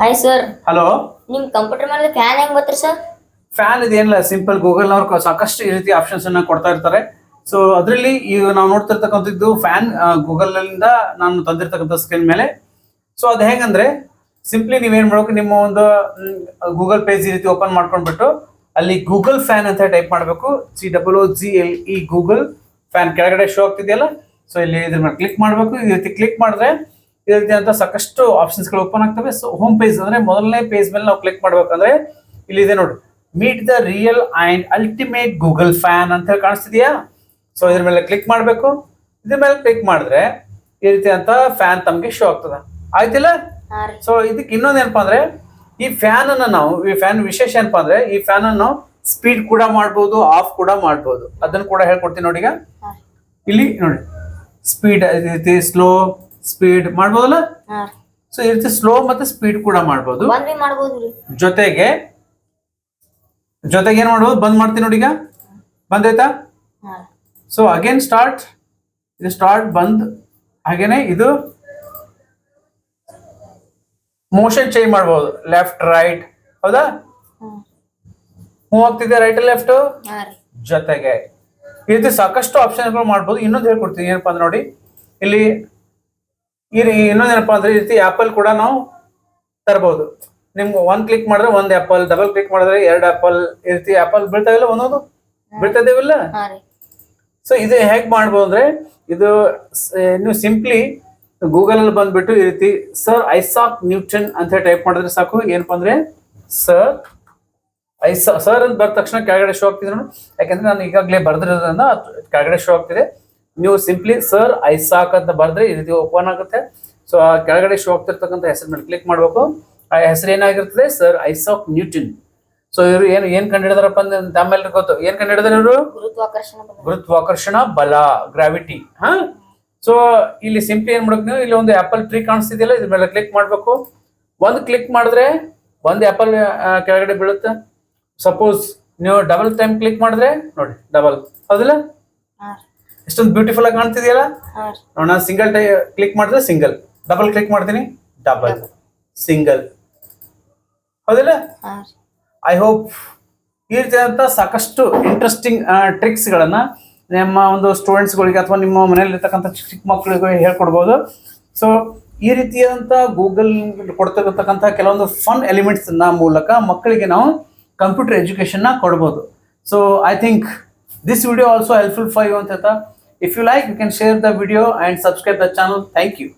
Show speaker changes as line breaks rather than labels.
Hi sir
hello
ನಿಮ್ computer ಮೇಲೆ fan ಹೆಂಗ್ ಗೊತ್ತ್ರಿ ಸರ್
ಫ್ಯಾನ್ ಇದೇನಿಲ್ಲ ಸಿಂಪಲ್ ಗೂಗಲ್ ಗೂಗಲ್ನವ್ರು ಸಾಕಷ್ಟು ಈ ರೀತಿ ಆಪ್ಷನ್ಸ್ ಅನ್ನ ಕೊಡ್ತಾ ಇರ್ತಾರೆ. ಸೊ ಅದರಲ್ಲಿ ಈಗ ನಾವು ನೋಡ್ತಿರ್ತಕ್ಕಂಥದ್ದು ಫ್ಯಾನ್ ಗೂಗಲ್ನಿಂದ ನಾನು ತಂದಿರ್ತಕ್ಕಂಥ ಸ್ಕ್ರೀನ್ ಮೇಲೆ. ಸೊ ಅದು ಹೇಗಂದ್ರೆ ಸಿಂಪ್ಲಿ ನೀವೇನ್ ಮಾಡ್ಬೇಕು ನಿಮ್ಮ ಒಂದು ಗೂಗಲ್ ಪೇಜ್ ಈ ರೀತಿ ಓಪನ್ ಮಾಡ್ಕೊಂಡ್ಬಿಟ್ಟು ಅಲ್ಲಿ ಗೂಗಲ್ ಫ್ಯಾನ್ ಅಂತ ಟೈಪ್ ಮಾಡಬೇಕು. C W G L E Google fan ಕೆಳಗಡೆ ಶೋ ಆಗ್ತಿದೆಯಲ್ಲ? ಸೊ ಇಲ್ಲಿ ಇದ್ರ ಮೇಲೆ ಕ್ಲಿಕ್ ಮಾಡಬೇಕು. ಈ ರೀತಿ ಕ್ಲಿಕ್ ಮಾಡಿದ್ರೆ ಈ ರೀತಿ ಅಂತ ಸಾಕಷ್ಟು ಆಪ್ಷನ್ಸ್ಗಳು ಓಪನ್ ಆಗ್ತವೆ. ಸೊ ಹೋಮ್ ಪೇಜ್ ಅಂದ್ರೆ ಮೊದಲನೇ ಪೇಜ್ ಮೇಲೆ ನಾವು ಕ್ಲಿಕ್ ಮಾಡ್ಬೇಕಂದ್ರೆ ಇಲ್ಲಿ ಇದೆ ನೋಡಿ. Meet the real and ultimate Google fan ಅಂತ ಹೇಳಿ ಕಾಣಿಸ್ತಿದ್ಯಾ? ಸೊ ಇದ್ರ ಮೇಲೆ ಕ್ಲಿಕ್ ಮಾಡಬೇಕು. ಇದ್ರ ಮೇಲೆ ಕ್ಲಿಕ್ ಮಾಡಿದ್ರೆ ಈ ರೀತಿ ಅಂತ ಫ್ಯಾನ್ ತಮಗೆ ಶೋ ಆಗ್ತದ. ಆಯ್ತಿಲ್ಲ? ಸೊ ಇದಕ್ಕೆ ಇನ್ನೊಂದು ಏನಪ್ಪಾ ಅಂದ್ರೆ ಈ ಫ್ಯಾನ್ ಅನ್ನ ನಾವು ಈ ಫ್ಯಾನ್ ವಿಶೇಷ ಏನಪ್ಪಾ ಅಂದ್ರೆ ಈ ಫ್ಯಾನ್ ಅನ್ನು ಸ್ಪೀಡ್ ಕೂಡ ಮಾಡ್ಬೋದು ಆಫ್ ಕೂಡ ಮಾಡ್ಬೋದು. ಅದನ್ನ ಕೂಡ ಹೇಳ್ಕೊಡ್ತೀನಿ ನೋಡಿ ಈಗ. ಇಲ್ಲಿ ನೋಡಿ. ಸ್ಪೀಡ್ ಸ್ಲೋ ಸ್ಪೀಡ್ ಮಾಡ್ಬೋದಲ್ಲ? ಸೊ ಈ ರೀತಿ ಸ್ಲೋ ಮತ್ತೆ ಸ್ಪೀಡ್ ಕೂಡ ಮಾಡ್ಬೋದು. ಜೊತೆಗೆ ಜೊತೆಗೆ ಏನ್ ಮಾಡ್ಬೋದು? ಬಂದ್ ಮಾಡ್ತೀನಿ ನೋಡಿ ಈಗ. ಬಂದಾಯ್ತಾ?
ಹಾ.
ಸೊ ಅಗೇನ್ ಸ್ಟಾರ್ಟ್ ಇದು ಸ್ಟಾರ್ಟ್ ಬಂದ್. ಹಾಗೇನೆ ಇದು ಮೋಷನ್ ಚೇಂಜ್ ಮಾಡ್ಬೋದು. ಲೆಫ್ಟ್ ರೈಟ್ ಹೌದಾ?
ಹ್ಮ್
ಹೋಗ್ತಿದೆ ಆಗ್ತಿದೆ ರೈಟ್ ಲೆಫ್ಟ್ ಜೊತೆಗೆ. ಈ ರೀತಿ ಸಾಕಷ್ಟು ಆಪ್ಷನ್ಗಳು ಮಾಡ್ಬೋದು. ಇನ್ನೊಂದು ಹೇಳ್ಕೊಡ್ತೀನಿ ಏನಪ್ಪಾ ಅಂದ್ರೆ ನೋಡಿ. ಇಲ್ಲಿ ಈ ರೀ- ಇನ್ನೊಂದು ಏನಪ್ಪಾ ಅಂದ್ರೆ ಈ ರೀತಿ ಆಪಲ್ ಕೂಡ ನಾವು ತರಬಹುದು ನಿಮ್ಗೆ ಒಂದ್ ಕ್ಲಿಕ್ ಮಾಡಿದ್ರೆ ಒಂದ್ ಆಪಲ್ ಡಬಲ್ ಕ್ಲಿಕ್ ಮಾಡಿದ್ರೆ ಎರಡು ಆಪಲ್ ಈ ರೀತಿ ಆಪಲ್ ಬೀಳ್ತಾವಿಲ್ಲ ಒಂದೊಂದು? ಬೀಳ್ತಾ ಇದೇವಿಲ್ಲ
ಹಾ ರೀ.
ಸೊ ಇದು ಹೇಗೆ ಮಾಡ್ಬೋದು ಅಂದ್ರೆ ಇದು ನೀವು ಸಿಂಪ್ಲಿ ಗೂಗಲ್ ಅಲ್ಲಿ ಬಂದ್ಬಿಟ್ಟು ಈ ರೀತಿ ಸರ್ ಐಸಾಕ್ ನ್ಯೂಟನ್ ಅಂತ ಹೇಳಿ ಟೈಪ್ ಮಾಡಿದ್ರೆ ಸಾಕು. ಏನಪ್ಪ ಅಂದ್ರೆ ಸರ್ ಐಸಾ ಸರ್ ಅಂತ ಬರ್ದ ತಕ್ಷಣ ಕೆಳಗಡೆ ಶೋ ಆಗ್ತಿದ್ರು ಯಾಕಂದ್ರೆ ನಾನು ಈಗಾಗಲೇ ಬರ್ದಿರೋದ್ರಿಂದ ಕೆಳಗಡೆ ಶೋ ಆಗ್ತಿದೆ. ನೀವು ಸಿಂಪ್ಲಿ ಸರ್ ಐಸಾಕ್ ಅಂತ ಬರೆದ್ರೆ ಈ ರೀತಿ ಓಪನ್ ಆಗುತ್ತೆ. ಸೊ ಆ ಕೆಳಗಡೆ ಶೋ ಆಗ್ತಿರ್ತಕ್ಕಂಥ ಹೆಸರು ಮೇಲೆ ಕ್ಲಿಕ್ ಮಾಡಬೇಕು. ಆ ಹೆಸರು ಏನಾಗಿರ್ತದೆ? ಸರ್ ಐಸಾಕ್ ನ್ಯೂಟನ್ ಸೊ ಇವರು ಏನು ಏನ್ ಕಂಡಿಡಿದಾರಪ್ಪ ಅಂದ್ರೆ ತಮ್ಮೆಲ್ಲರಿಗೂ ಗೊತ್ತು. ಏನ್ ಕಂಡಿಡಿದಾರೆ ಇವರು?
ಗುರುತ್ವಾಕರ್ಷಣ ಬಲ.
ಗುರುತ್ವಾಕರ್ಷಣ ಬಲ ಗ್ರಾವಿಟಿ ಹಾ? ಸೊ ಇಲ್ಲಿ ಸಿಂಪ್ಲಿ ಏನ್ ಮಾಡ್ಬೇಕು ನೀವು? ಇಲ್ಲಿ ಒಂದು ಆಪಲ್ ಟ್ರೀ ಕಾಣಿಸ್ತಿದೆಯಲ್ಲ ಇದ್ರ ಮೇಲೆ ಕ್ಲಿಕ್ ಮಾಡ್ಬೇಕು. ಒಂದು ಕ್ಲಿಕ್ ಮಾಡಿದ್ರೆ ಒಂದು ಆಪಲ್ ಕೆಳಗಡೆ ಬೀಳುತ್ತೆ. ಸಪೋಸ್ ನೀವು ಡಬಲ್ ಟೈಮ್ ಕ್ಲಿಕ್ ಮಾಡಿದ್ರೆ ನೋಡಿ ಡಬಲ್ ಹೌದಿಲ್ಲ? ಎಷ್ಟೊಂದು ಬ್ಯೂಟಿಫುಲ್ ಆಗಿ ಕಾಣ್ತಿದೆಯಲ್ಲ? ನಾನು ಸಿಂಗಲ್ ಟೈ ಕ್ಲಿಕ್ ಮಾಡಿದ್ರೆ ಸಿಂಗಲ್ ಡಬಲ್ ಕ್ಲಿಕ್ ಮಾಡ್ತೀನಿ ಡಬಲ್ ಸಿಂಗಲ್ ಹೌದಿಲ್ಲ? ಐ ಹೋಪ್ ಈ ರೀತಿಯಾದಂಥ ಸಾಕಷ್ಟು ಇಂಟ್ರೆಸ್ಟಿಂಗ್ ಟ್ರಿಕ್ಸ್ಗಳನ್ನು ನಿಮ್ಮ ಒಂದು ಸ್ಟೂಡೆಂಟ್ಸ್ಗಳಿಗೆ ಅಥವಾ ನಿಮ್ಮ ಮನೆಯಲ್ಲಿರ್ತಕ್ಕಂಥ ಚಿಕ್ಕ ಚಿಕ್ಕ ಮಕ್ಕಳಿಗೆ ಹೇಳ್ಕೊಡ್ಬೋದು. ಸೊ ಈ ರೀತಿಯಾದಂಥ ಗೂಗಲ್ ಕೊಡ್ತಿರತಕ್ಕಂಥ ಕೆಲವೊಂದು ಫನ್ ಎಲಿಮೆಂಟ್ಸ್ನ ಮೂಲಕ ಮಕ್ಕಳಿಗೆ ನಾವು ಕಂಪ್ಯೂಟರ್ ಎಜುಕೇಷನ್ನ ಕೊಡ್ಬೋದು. So I think this video also helpful for you ಅಂತ If you like, you can share the video and subscribe the channel. Thank you.